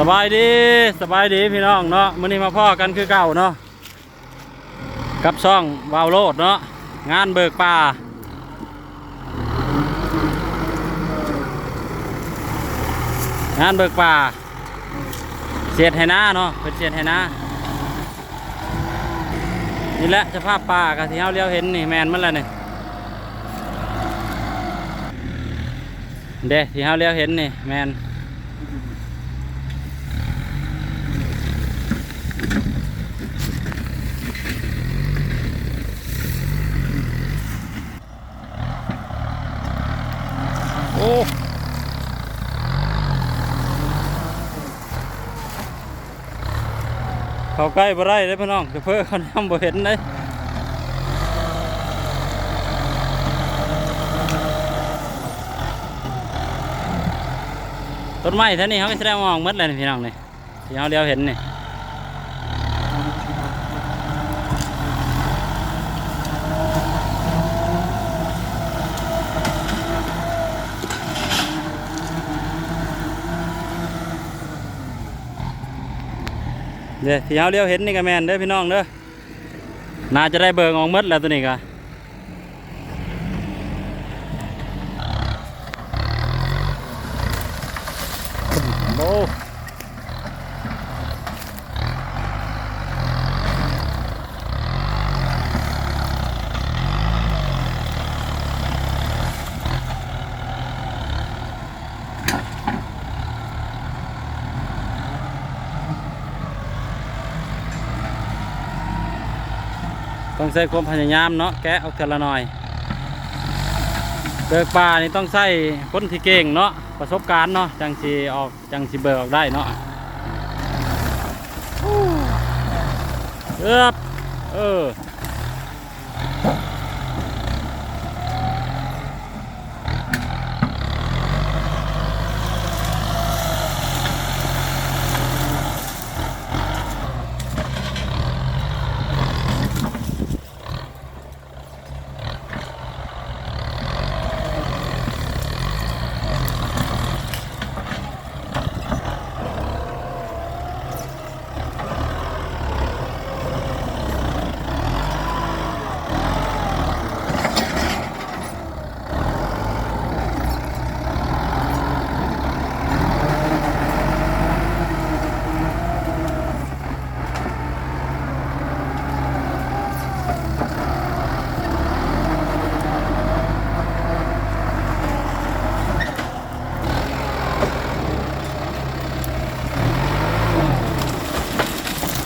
สบายดีสบายดีพี่น้องเนาะมื้อนี้มาพ่อกันคือเก่าเนาะกับช่องวาวโลดเนาะงานเบิกป่างานเบิกป่าเสียดไหนาเนาะเป็นเสียดไหนานี่แหละสภาพป่ากับที่เฮาเลี้ยวเห็นนี่แมนมันแหละนี่เด้ที่เฮาเลี้ยวเห็นนี่แมน ใกล้บ่ได้เลยพี่น้องเดี๋ยวเพื่อเขานำบ่เห็นเลยต้นไม้ท่านี้เขาไม่แสดงมองหมดเลยพี่น้องนี่ที่เขาเดียวเห็นนี่ เดี๋ยวที่เขาเลี้ยวเห็นนี่ก็แมนเด้อพี่น้องเด้อน่าจะได้เบิงออกมดแล้วตัวนี้ก็โอ้ ต้องใช้ความพยายามเนาะแกะออกทีละหน่อยเบิกปลานี่ต้องใส่คนที่เก่งเนาะประสบการณ์เนาะจังสีออกจังสีเบิกออกได้เนาะเอือเออ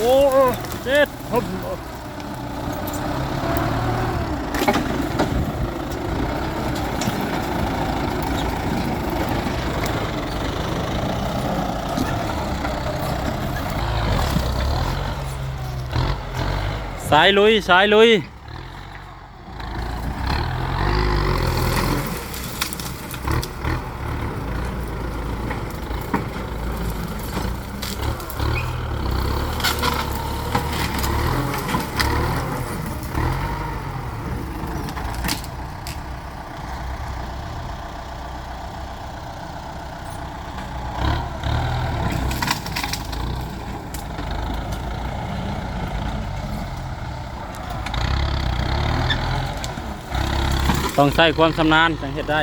โอ้ เจ็ดผมส ต้องใช้ความชำนาญจังเฮ็ดได้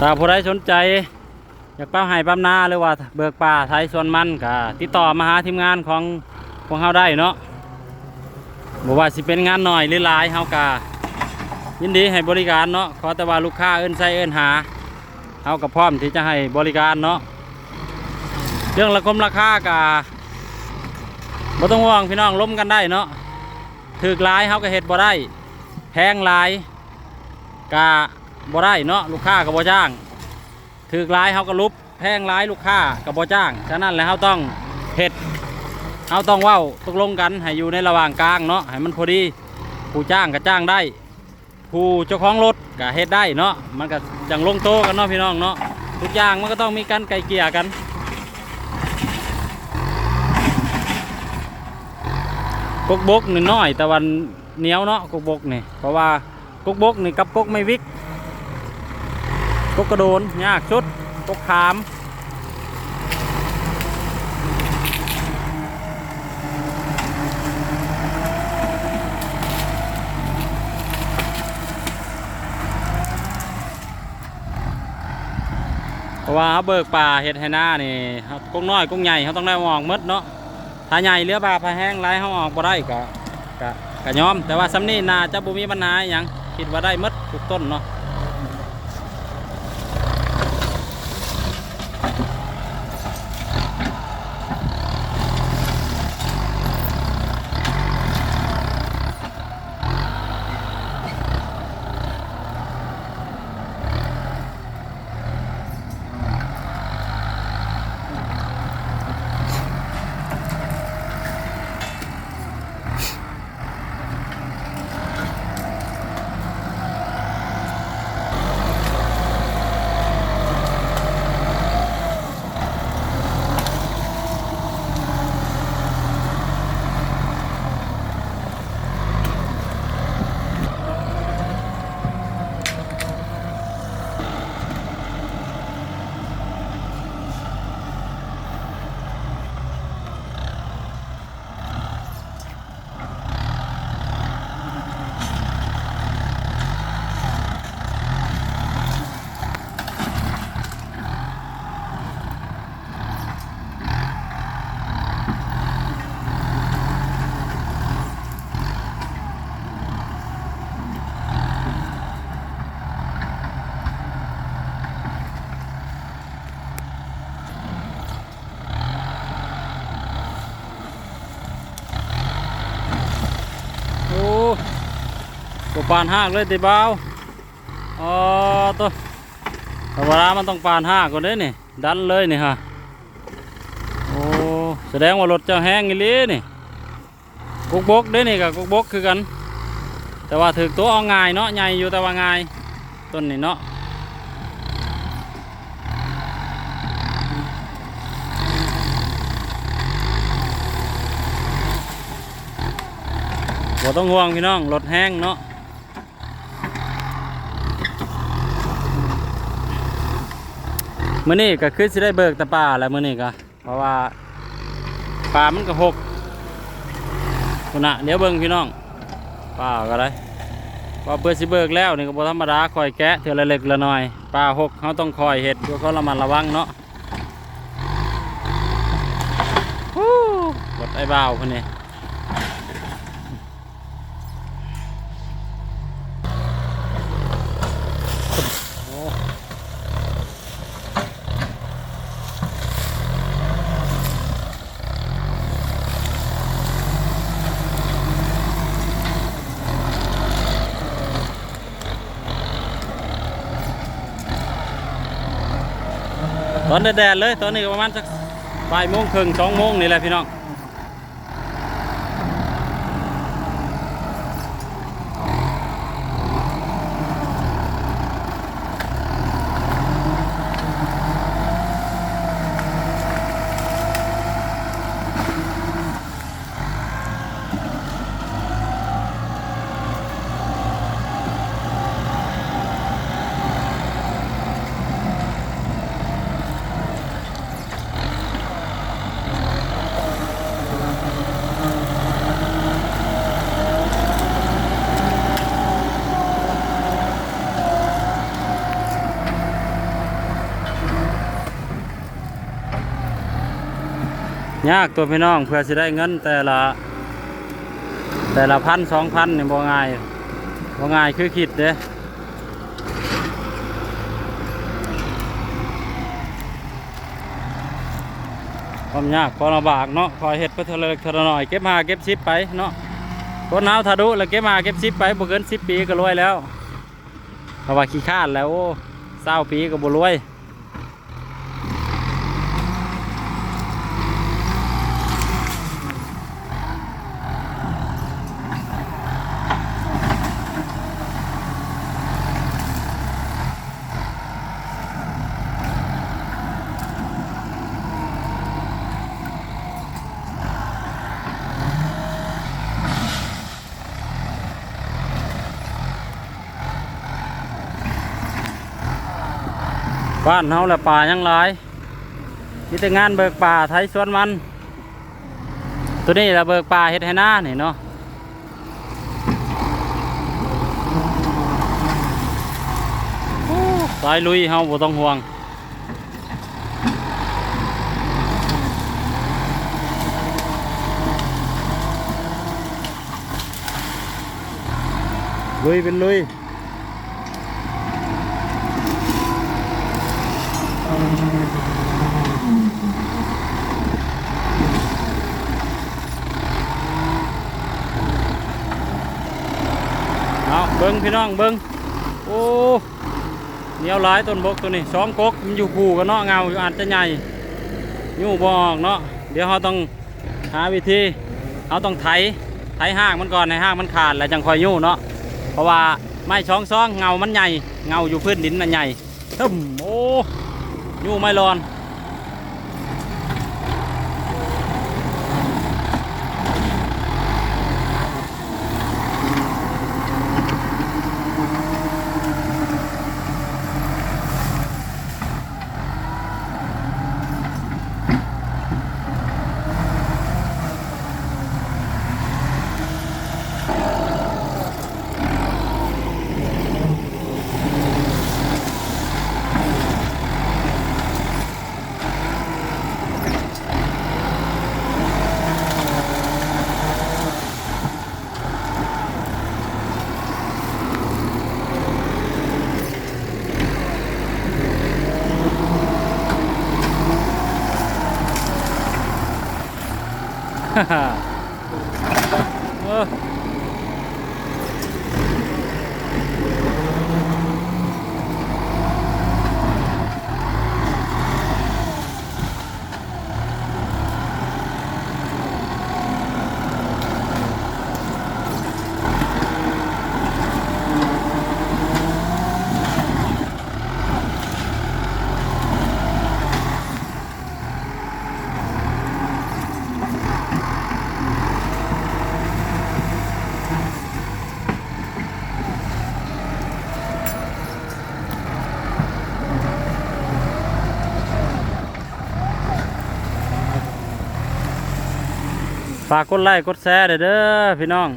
ถ้าผู้ใดสนใจอยากเป้าให้ปั๊มนาหรือว่าเบิกป่าไทยส่วนมันก็ติดต่อมาหาทีมงานของของเฮาได้เนาะบ่ว่าสิเป็นงานหน่อยหรือหลายเฮากายินดีให้บริการเนาะขอแต่ว่าลูกค้าเอิ้นใส่เอิ้นหาเฮาก็พร้อมที่จะให้บริการเนาะเรื่องระคมราคากา บ่ต้องห่วงพี่น้องล้มกันได้เนาะถือกลายเฮาก็เฮ็ดบ่ได้แพงลายกะบ่ได้เนาะลูกค้าก็บ่จ้างถือกลายเฮาก็ลุบแพงลายลูกค้าก็บ่จ้างฉะนั้นแล้วเฮาต้องเฮ็ดเฮาต้องว้าตกลงกันให้อยู่ในระหว่างกลางเนาะให้มันพอดีผู้จ้างก็จ้างได้ ผู้เจ้าของรถก็เฮ็ดได้เนาะมันก็จังลงโตกันเนาะพี่น้องเนาะทุกอย่างมันก็ต้องมีการไกลเกลี่ยกัน กกบกนี่น้อยแต่วันเหนียวเนาะกกบกนี่เพราะว่ากกบกนี่กับกกไม่วิกกกกระโดนยากชุดกกขามเพราะว่าเขาเบิกป่าเห็ดให้หน้านี่เขากงน้อยกงใหญ่เขาต้องได้ออกหมดเนาะ ถ้าใหญ่เรือป่าพาแห้งไรเขาออกบ่ได้ก็ก็ก็ยอม แต่ว่าสำนี่นาจะบ่มีปัญหาอหย่างคิดว่าได้หมดทุกต้นเนาะโอ้ตัว ปานหากเลยติเบาอ๋อตัวธรรมดามันต้องปานหากก่อนเด้นี่ ดันเลยนี่ฮะโอ้แสดงว่ารถจ้าแห้งอีลีนี่กุกบกเด้นี่กับกุกบกคือกัน แต่ว่าถึกตัวเอาง่ายเนาะใหญ่อยู่แต่ว่าง่ายต้นนี่เนาะบ่ต้องห่วงพี่น้องรถแห้งเนาะ มื้อนี้ก็คือสิได้เบิกแตะป่าแล้วมื้อนี้ก็เพราะว่าป่ามันก็หกคุณะเดี๋ยวเบิ่งพี่น้องป่าก็ได้ว่าเพื่อสิเบิกแล้วนี่ก็บ่ธรรมดาคอยแกะเทื่อละเล็กละน้อยปลาหกเขาต้องคอยเห็ดเพื่อเขาระมัดระวังเนาะฮู้รถไอ้บ่าวคนนี้ ตอนแดดๆเลย ตอนนี้ประมาณสักบ่ายโมงครึ่งสองโมงนี่แหละพี่น้อง ยากตัวพี่น้องเพื่อสิได้เงินแต่ละ แต่ละพันสองพันเนี่ยบ่ง่ายบ่ง่ายคือคิดเด้ความยากความลำบากเนาะคอยเฮ็ดไปเทะเลกเทะละหน่อยเก็บมาเก็บชิปไปเนาะคนเอาทาดุแล้วเก็บมาเก็บชิปไปบ่เกินสิบปีก็รวยแล้วเพราะว่าขี้ข้านแล้วโอ้เศร้าปีก็บ่รวย บ้านเฮาและป่ายังหลายมีแต่งานเบิกป่าไทยสวนมัน ตัวนี้ละเบิกป่าเฮ็ดให้หน้านี่เนาะสายลุยเฮาบ่ต้องห่วงลุยเป็นลุย เอาเบิ้งพี่น้องเบิ้งโอ้เหนียวหลายต้นบกตัวนี้สองกกมันอยู่คู่กันเนาะเงาอยู่อาจจะใหญ่ยู่บออกเนาะเดี๋ยวเราต้องหาวิธีเราต้องไถไถห้างมันก่อนให้ห้างมันขาดแล้วจังคอยยู่เนาะเพราะว่าไม้ช่องซองเงามันใหญ่เงาอยู่พื้นดินมันใหญ่ทึมโอ้ ยู่ไม่ ร้อน ฝากกดไลค์กดแชร์เด้อพี่น้อง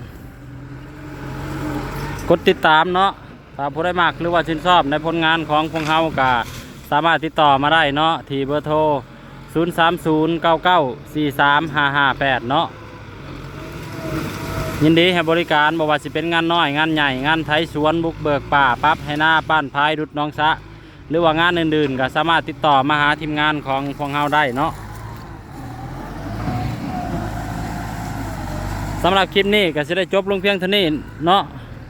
กดติดตามเนาะถ้าผู้ได้มากหรือว่าชื่นชอบในผลงานของพวกเฮาก็สามารถติดต่อมาได้เนาะที่เบอร์โทร 0 3 0 9 9 4 3 5 5 8 เนาะยินดีให้บริการบอกว่าสิเป็นงานน้อยงานใหญ่งานไทยสวนบุกเบิกป่าปั๊บให้หน้าป้านพายดุดน้องสะ หรือว่างานอื่นๆก็สามารถติดต่อมาหาทีมงานของพวกเฮาได้เนาะ สำหรับคลิปนี้ก็จะได้จบลงเพียงเท่านี้เนาะ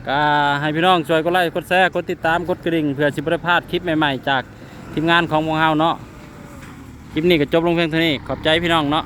ก็ให้พี่น้องช่วยกดไลค์กดแชร์กดติดตามกดกระดิ่งเพื่อสิบได้พลาดคลิปใหม่ๆ จากทีมงานของวงเฮาเนาะคลิปนี้ก็จบลงเพียงเท่านี้ขอบใจพี่น้องเนาะ